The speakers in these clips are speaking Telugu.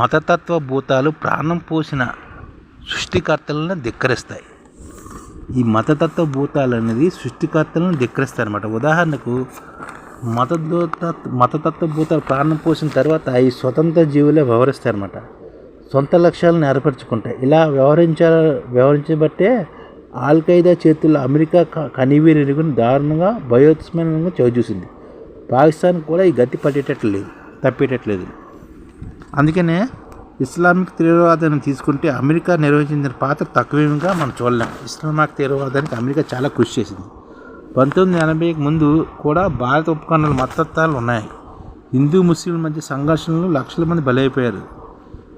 మతతత్వ భూతాలు ప్రాణం పోసిన సృష్టికర్తలను ధిక్కరిస్తాయి. ఈ మతతత్వ భూతాలు అనేది సృష్టికర్తలను ధిక్కరిస్తాయి అనమాట ఉదాహరణకు మతదూత మతతత్వ భూతాలు ప్రాణం పోసిన తర్వాత ఈ స్వతంత్ర జీవులే వ్యవహరిస్తాయి అనమాట సొంత లక్ష్యాలను ఏర్పరచుకుంటాయి. ఇలా వ్యవహరించాల వ్యవహరించబట్టే ఆల్ ఖైదా చేతుల్లో అమెరికా క- కనివీరిని దారుణంగా భయోత్సమైన చవిచూసింది. పాకిస్తాన్ కూడా ఈ గతి లేదు తప్పేటట్లేదు అందుకనే ఇస్లామిక్ తీవ్రవాదాన్ని తీసుకుంటే అమెరికా నిర్వహించిన పాత్ర తక్కువేమిగా మనం చూడలేం. ఇస్లామిక్ తీవ్రవాదానికి అమెరికా చాలా కృషి చేసింది. పంతొమ్మిది ఎనభైకి ముందు కూడా భారత ఉపఖండాలు మతత్వాలు ఉన్నాయి. హిందూ ముస్లింల మధ్య సంఘర్షణలు లక్షల మంది బలైపోయారు.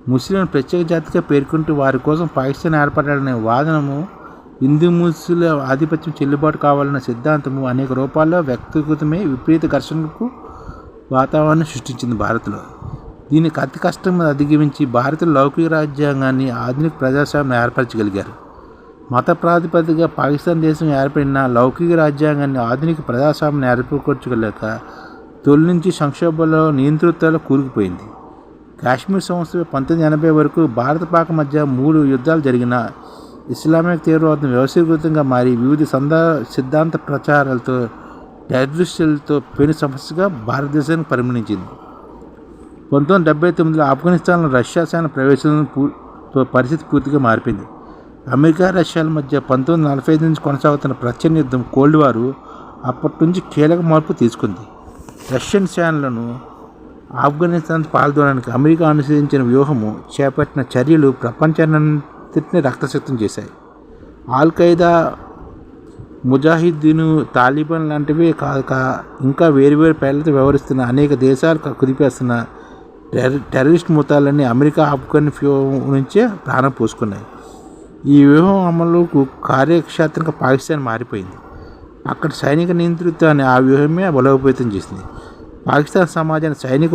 ముస్లింలు ప్రత్యేక జాతిగా పేర్కొంటూ వారి కోసం పాకిస్తాన్ ఏర్పడాలనే వాదనము హిందూ ముస్లింల ఆధిపత్యం చెల్లుబాటు కావాలన్న సిద్ధాంతము అనేక రూపాల్లో వ్యక్తిగతమే విపరీత ఘర్షణలకు వాతావరణం సృష్టించింది భారత్లో. దీనికి అతి కష్టం అధిగమించి భారత లౌకిక రాజ్యాంగాన్ని ఆధునిక ప్రజాస్వామ్యం ఏర్పరచగలిగారు. మత ప్రాతిపదికగా పాకిస్తాన్ దేశం ఏర్పడిన లౌకిక రాజ్యాంగాన్ని ఆధునిక ప్రజాస్వామ్యం ఏర్పరచుకోలేక తొలి నుంచి సంక్షోభంలో నియంతృత్వాలు కూరుకుపోయింది. కాశ్మీర్ సంస్థ పంతొమ్మిది ఎనభై వరకు భారత పాక మధ్య మూడు యుద్ధాలు జరిగిన ఇస్లామిక్ తీవ్రవాదం వ్యవస్థీకృతంగా మారి వివిధ సంద సిద్ధాంత ప్రచారాలతో టెర్రరిస్టులతో పెను సమస్యగా భారతదేశానికి పరిగణించింది. పంతొమ్మిది డెబ్బై తొమ్మిదిలో ఆఫ్ఘనిస్తాన్లో రష్యా సేన ప్రవేశం పూ- పరిస్థితి పూర్తిగా మారిపోయింది. అమెరికా రష్యాల మధ్య పంతొమ్మిది నలభై ఐదు నుంచి కొనసాగుతున్న ప్రచన్న యుద్ధం కోల్డ్ వారు అప్పటి నుంచి కీలక మార్పు తీసుకుంది. రష్యన్ సేనలను ఆఫ్ఘనిస్తాన్ పాల్గొనడానికి అమెరికా అనుసరించిన వ్యూహము చేపట్టిన చర్యలు ప్రపంచాన్నంతటిని రక్తసిద్ధం చేశాయి. ఆల్ ఖైదా ముజాహిద్దీను తాలిబాన్ లాంటివి కాక ఇంకా వేరువేరు పేర్లతో వ్యవహరిస్తున్న అనేక దేశాలు కుదిపేస్తున్న టెర్ర టెర్రరిస్ట్ ముతాలన్నీ అమెరికా ఆఫ్ఘన్ వ్యూహం నుంచే ప్రాణం పోసుకున్నాయి. ఈ వ్యూహం అమలుకు కార్యక్షేత్రంగా పాకిస్తాన్ మారిపోయింది. అక్కడ సైనిక నియంతృత్వాన్ని ఆ వ్యూహమే బలోపేతం చేసింది. పాకిస్తాన్ సమాజాన్ని సైనిక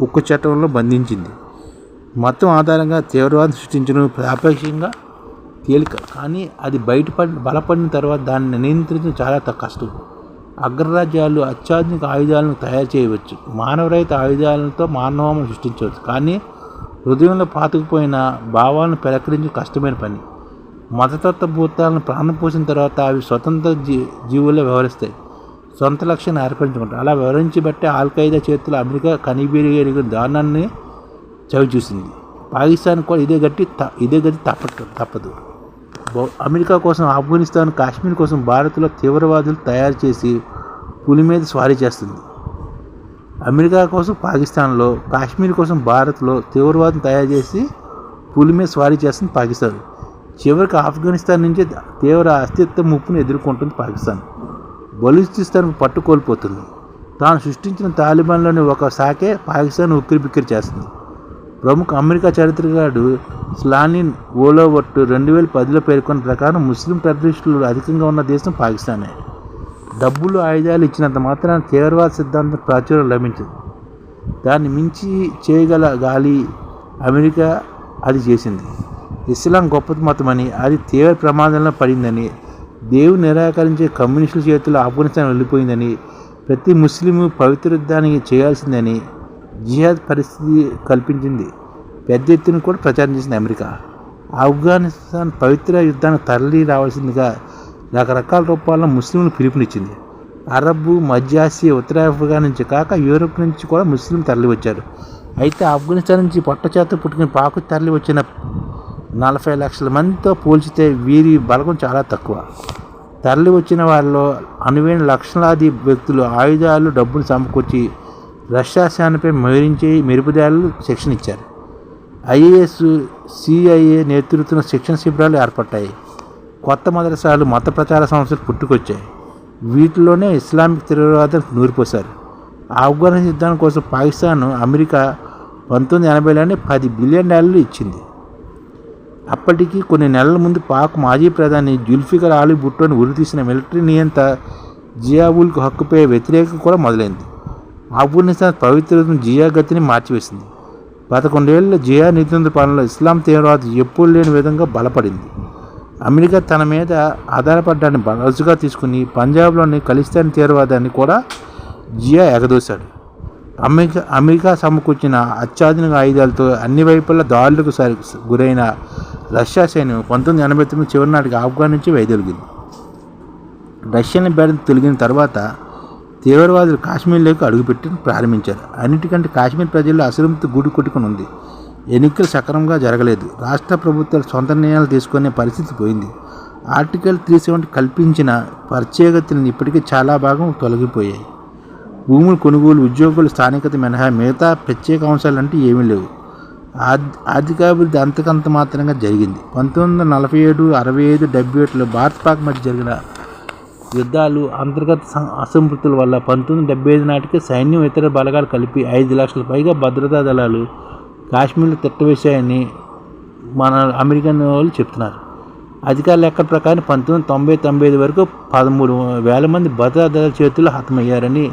ఉక్కు చట్టంలో బంధించింది. మొత్తం ఆధారంగా తీవ్రవాదం సృష్టించడం సాపేక్షంగా తేలిక కానీ అది బయటపడి బలపడిన తర్వాత దాన్ని నియంత్రించడం చాలా కష్టం. అగ్రరాజ్యాలు అత్యాధునిక ఆయుధాలను తయారు చేయవచ్చు. మానవరహిత ఆయుధాలతో మానవం సృష్టించవచ్చు. కానీ హృదయంలో పాతుకుపోయిన భావాలను పెరకరించడం కష్టమైన పని. మతతత్వ భూతాలను ప్రాణం పోసిన తర్వాత అవి స్వతంత్ర జీ జీవుల్లో వ్యవహరిస్తాయి. సొంత లక్ష్యాన్ని ఏర్పరచుకుంటారు అలా వ్యవహరించబట్టే ఆల్ ఖైదా చేతులు అమెరికా కనిబిరిగిన దారుణాన్ని చవి చూసింది పాకిస్తాన్ కూడా ఇదే గట్టి త- ఇదే గట్టి తప్పదు తప్పదు. అమెరికా కోసం ఆఫ్ఘనిస్తాన్ కాశ్మీర్ కోసం భారత్లో తీవ్రవాదులు తయారు చేసి పులి మీద స్వారీ చేస్తుంది. అమెరికా కోసం పాకిస్తాన్లో కాశ్మీర్ కోసం భారత్లో తీవ్రవాదం తయారు చేసి పులి మీద స్వారీ చేస్తుంది పాకిస్తాన్. చివరికి ఆఫ్ఘనిస్తాన్ నుంచి తీవ్ర అస్తిత్వ ముప్పును ఎదుర్కొంటుంది పాకిస్తాన్. బలూచిస్తాన్ పట్టుకోల్పోతుంది. తాను సృష్టించిన తాలిబాన్లోని ఒక శాఖే పాకిస్తాన్ ఉక్కిరిబిక్కిరి చేస్తుంది. ప్రముఖ అమెరికా చరిత్రకారుడు స్లానిన్ ఓలోవట్టు రెండు వేల పదిలో పేర్కొన్న ప్రకారం ముస్లిం టెర్రరిస్టులు అధికంగా ఉన్న దేశం పాకిస్తానే. డబ్బులు ఆయుధాలు ఇచ్చినంత మాత్రాన తీవ్రవాద సిద్ధాంతం ప్రాచుర్యం లభించదు. దాన్ని మించి చేయగల గాలి అమెరికా అది చేసింది. ఇస్లాం గొప్ప మతమని అది తీవ్ర ప్రమాదంలో పడిందని దేవుని నిరాకరించే కమ్యూనిస్టుల చేతుల్లో ఆఫ్ఘనిస్తాన్ వెళ్ళిపోయిందని ప్రతి ముస్లిము పవిత్ర యుద్ధానికి చేయాల్సిందని జిహాద్ పరిస్థితి కల్పించింది. పెద్ద ఎత్తున కూడా ప్రచారం చేసింది అమెరికా. ఆఫ్ఘనిస్తాన్ పవిత్ర యుద్ధానికి తరలి రావాల్సిందిగా రకరకాల రూపాల్లో ముస్లింలు పిలుపునిచ్చింది. అరబ్ మధ్యాసియా ఉత్తర ఉత్తరాఫ్రికా నుంచి కాక యూరోప్ నుంచి కూడా ముస్లింలు తరలి వచ్చారు అయితే ఆఫ్ఘనిస్తాన్ నుంచి పొట్టచేత పుట్టుకుని పాకు తరలి వచ్చిన నలభై లక్షల మందితో పోల్చితే వీరి బలగం చాలా తక్కువ. తరలి వచ్చిన వారిలో అనువైన లక్షలాది వ్యక్తులు ఆయుధాలు డబ్బులు సమకూర్చి రష్యా సేనపై మరించే మెరుపుదారులు శిక్షణ ఇచ్చారు. ఐఏఎస్ సిఐఏ నేతృత్వంలో శిక్షణ శిబిరాలు ఏర్పడ్డాయి. కొత్త మదరసాలు మత ప్రచార సంస్థలు పుట్టుకొచ్చాయి. వీటిలోనే ఇస్లామిక్ తీవ్రవాదం నూరిపోశారు. ఆఫ్ఘన్ యుద్ధం కోసం పాకిస్తాన్ అమెరికా పంతొమ్మిది ఎనభైలోనే పది బిలియన్ డాలర్లు ఇచ్చింది. అప్పటికి కొన్ని నెలల ముందు పాక్ మాజీ ప్రధాని జుల్ఫికర్ ఆలీ భుట్టోని ఉరితీసిన మిలిటరీ నియంత జియావుల్కు హక్కుపై వ్యతిరేకత కూడా మొదలైంది. ఆఫ్ఘనిస్తాన్ పవిత్రతను జియా గతిని మార్చివేసింది. పదకొండేళ్ళ జియా నిధుల పాలనలో ఇస్లాం తీవ్రవాదం ఎప్పుడు లేని విధంగా బలపడింది. అమెరికా తన మీద ఆధారపడ్డాన్ని బలసుగా తీసుకుని పంజాబ్లోని ఖలిస్తాన్ తీవ్రవాదాన్ని కూడా జియా ఎగదోశాడు. అమెరికా అమెరికా సమకూర్చిన అత్యాధునిక ఆయుధాలతో అన్ని వైపులా దాడులకు సరి గురైన రష్యా సైన్యం పంతొమ్మిది ఎనభై తొమ్మిది చివరి నాటికి ఆఫ్ఘన్ నుంచి వైదొలిగింది. రష్యన్ బేడ తొలగిన తర్వాత తీవ్రవాదులు కాశ్మీర్లోకి అడుగుపెట్టి ప్రారంభించారు. అన్నిటికంటే కాశ్మీర్ ప్రజల్లో అసంతృప్తి గుడి కొట్టుకుని ఉంది. ఎన్నికలు సక్రమంగా జరగలేదు. రాష్ట్ర ప్రభుత్వాలు సొంత నిర్ణయాలు తీసుకునే పరిస్థితి పోయింది. ఆర్టికల్ త్రీ సెవెంటీ కల్పించిన ప్రత్యేకతలను ఇప్పటికీ చాలా భాగం తొలగిపోయాయి. భూముల కొనుగోలు ఉద్యోగుల స్థానికత మినహా మిగతా ప్రత్యేక అంశాలు అంటే ఏమీ లేవు. ఆర్థికాభివృద్ధి అంతకంత మాత్రంగా జరిగింది. పంతొమ్మిది వందల నలభై ఏడు అరవై ఐదు డెబ్బై ఏడులో భారత్ పాక్ మధ్య జరిగిన యుద్ధాలు అంతర్గత అసంతృప్తుల వల్ల పంతొమ్మిది డెబ్బై ఐదు నాటికి సైన్యం ఇతర బలగాలు కలిపి ఐదు లక్షల పైగా భద్రతా దళాలు కాశ్మీర్లో తిట్టవేశాయని మన అమెరికన్ వాళ్ళు చెప్తున్నారు. అధికార లెక్కల ప్రకారం పంతొమ్మిది తొంభై తొంభై ఐదు వరకు పదమూడు వేల మంది భద్రతా దళాల చేతుల్లో హతమయ్యారని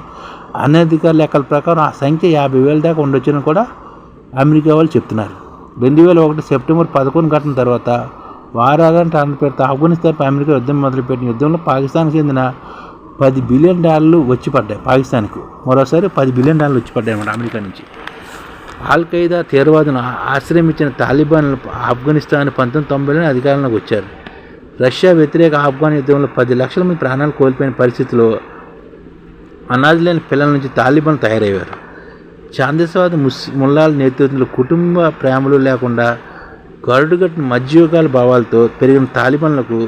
అనధికార లెక్కల ప్రకారం ఆ సంఖ్య యాభై వేల దాకా ఉండొచ్చని కూడా అమెరికా వాళ్ళు చెప్తున్నారు. రెండు వేల ఒకటి సెప్టెంబర్ పదకొండు ఘటన తర్వాత వారాలంటే ఆంధ్రప్రదేశ్ ఆఫ్ఘనిస్తాన్ అమెరికా యుద్ధం మొదలుపెట్టిన యుద్ధంలో పాకిస్తాన్కి చెందిన పది బిలియన్ డాలర్లు వచ్చి పడ్డాయి పాకిస్తాన్కు. మరోసారి పది బిలియన్ డాలర్లు వచ్చి పడ్డాయి అన్నమాట అమెరికా నుంచి. ఆల్ ఖైదా తీవ్రవాదును ఆశ్రయించిన తాలిబాన్లు ఆఫ్ఘనిస్తాన్ పంతొమ్మిది తొంభైలో అధికారంలోకి వచ్చారు. రష్యా వ్యతిరేక ఆఫ్ఘాన్ యుద్ధంలో పది లక్షల మంది ప్రాణాలు కోల్పోయిన పరిస్థితిలో అనాథ లేని పిల్లల నుంచి తాలిబాన్ తయారయ్యారు. చాందస్వాద ముస్ ముల్లాల నేతృత్వంలో కుటుంబ ప్రేమలు లేకుండా గరుడుగట్టిన మధ్యయుగాల భావాలతో పెరిగిన తాలిబన్లకు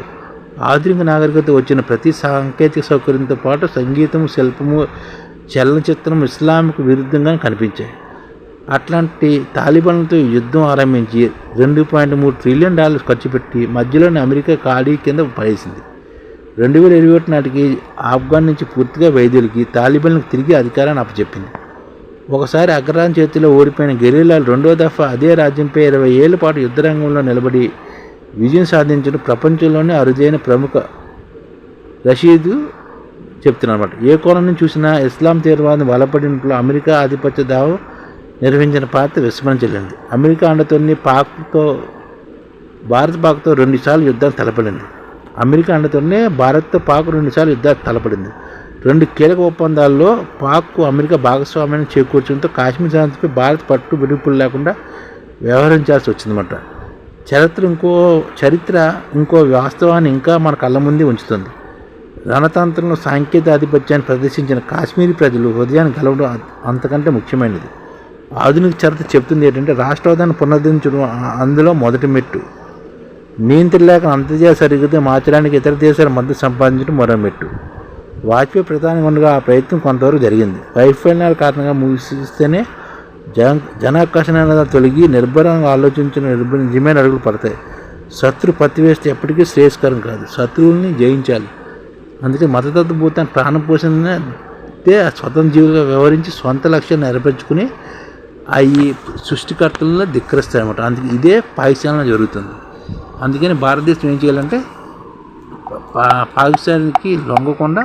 ఆధునిక నాగరికత వచ్చిన ప్రతి సాంకేతిక సౌకర్యంతో పాటు సంగీతం శిల్పము చలనచిత్రం ఇస్లాంకు విరుద్ధంగా కనిపించాయి. అట్లాంటి తాలిబన్లతో యుద్ధం ఆరంభించి రెండు పాయింట్ మూడు ట్రిలియన్ డాలర్స్ ఖర్చు పెట్టి మధ్యలోనే అమెరికా ఖాళీ కింద పడేసింది. రెండు వేల ఇరవై ఒకటి నాటికి ఆఫ్ఘాన్ నుంచి పూర్తిగా వైద్యులకి తాలిబన్లకు తిరిగి అధికారాన్ని అప్పచెప్పింది. ఒకసారి అగ్రరాన్ చేతిలో ఓడిపోయిన గెరీలాలు రెండో దఫా అదే రాజ్యంపై ఇరవై ఏళ్ళ పాటు యుద్ధరంగంలో నిలబడి విజయం సాధించడం ప్రపంచంలోనే అరుదైన ప్రముఖ. రషీదు చెప్తున్నమాట ఏ కోణం నుంచి చూసినా ఇస్లాం తీవ్రవాదం బలపడినట్లు అమెరికా ఆధిపత్య దావం నిర్వహించిన పాత్ర విస్మరించలేంది అమెరికా అండతోని పాక్తో భారత పాక్తో రెండుసార్లు యుద్ధాలు తలపడింది. అమెరికా అండతోనే భారత్తో పాక్ రెండుసార్లు యుద్ధాలు తలపడింది. రెండు కీలక ఒప్పందాల్లో పాక్కు అమెరికా భాగస్వామ్యాన్ని చేకూర్చడంతో కాశ్మీర్ శాంతిపై భారత్ పట్టు విడుపులు లేకుండా వ్యవహరించాల్సి వచ్చిందన్నమాట. చరిత్ర ఇంకో చరిత్ర ఇంకో వాస్తవాన్ని ఇంకా మన కళ్ళ ముందే ఉంచుతుంది. రణతంత్రంలో సాంకేతిక ఆధిపత్యాన్ని ప్రదర్శించిన కాశ్మీరీ ప్రజలు హృదయాన్ని గెలవడం అంతకంటే ముఖ్యమైనది. ఆధునిక చరిత్ర చెప్తుంది ఏంటంటే రాష్ట్రవాదాన్ని పునరుద్ధరించడం అందులో మొదటి మెట్టు. నియంత్రలేక అంతర్జాతీయ సరిహద్దు మార్చడానికి ఇతర దేశాల మద్దతు సంపాదించడం మరో మెట్టు. వాజ్పేయి ప్రధాని ఉండగా ఆ ప్రయత్నం కొంతవరకు జరిగింది. వైఫల్యాల కారణంగా ముగిస్తేనే జన జనాకర్షణ తొలగి నిర్భరంగా ఆలోచించిన నిర్భర నిజమైన అడుగులు పడతాయి. శత్రు పత్తి వేస్తే ఎప్పటికీ శ్రేయస్కరం కాదు. శత్రువుల్ని జయించాలి. అందుకే మతతత్వ భూతాన్ని ప్రాణం పోసితే స్వతంత్ర జీవులుగా వ్యవహరించి సొంత లక్ష్యాన్ని నెరవేర్చుకుని అవి సృష్టికర్తలను ధిక్కరిస్తాయి అనమాట అందుకే ఇదే పాకిస్తాన్లో జరుగుతుంది. అందుకని భారతదేశం ఏం చేయాలంటే పాకిస్తాన్కి లొంగకుండా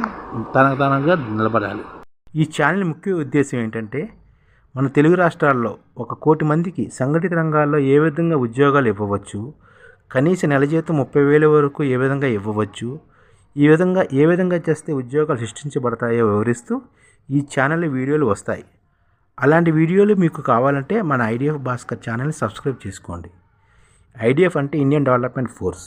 తనకు తనగా నిలబడాలి. ఈ ఛానల్ ముఖ్య ఉద్దేశం ఏంటంటే మన తెలుగు రాష్ట్రాల్లో ఒక కోటి మందికి సంఘటిత రంగాల్లో ఏ విధంగా ఉద్యోగాలు ఇవ్వవచ్చు కనీస నెల జీతం ముప్పై వేల వరకు ఏ విధంగా ఇవ్వవచ్చు ఈ విధంగా ఏ విధంగా చేస్తే ఉద్యోగాలు సృష్టించబడతాయో వివరిస్తూ ఈ ఛానల్ వీడియోలు వస్తాయి. అలాంటి వీడియోలు మీకు కావాలంటే మన ఐడిఎఫ్ భాస్కర్ ఛానల్ని సబ్స్క్రైబ్ చేసుకోండి. ఐడిఎఫ్ అంటే ఇండియన్ డెవలప్మెంట్ ఫోర్స్.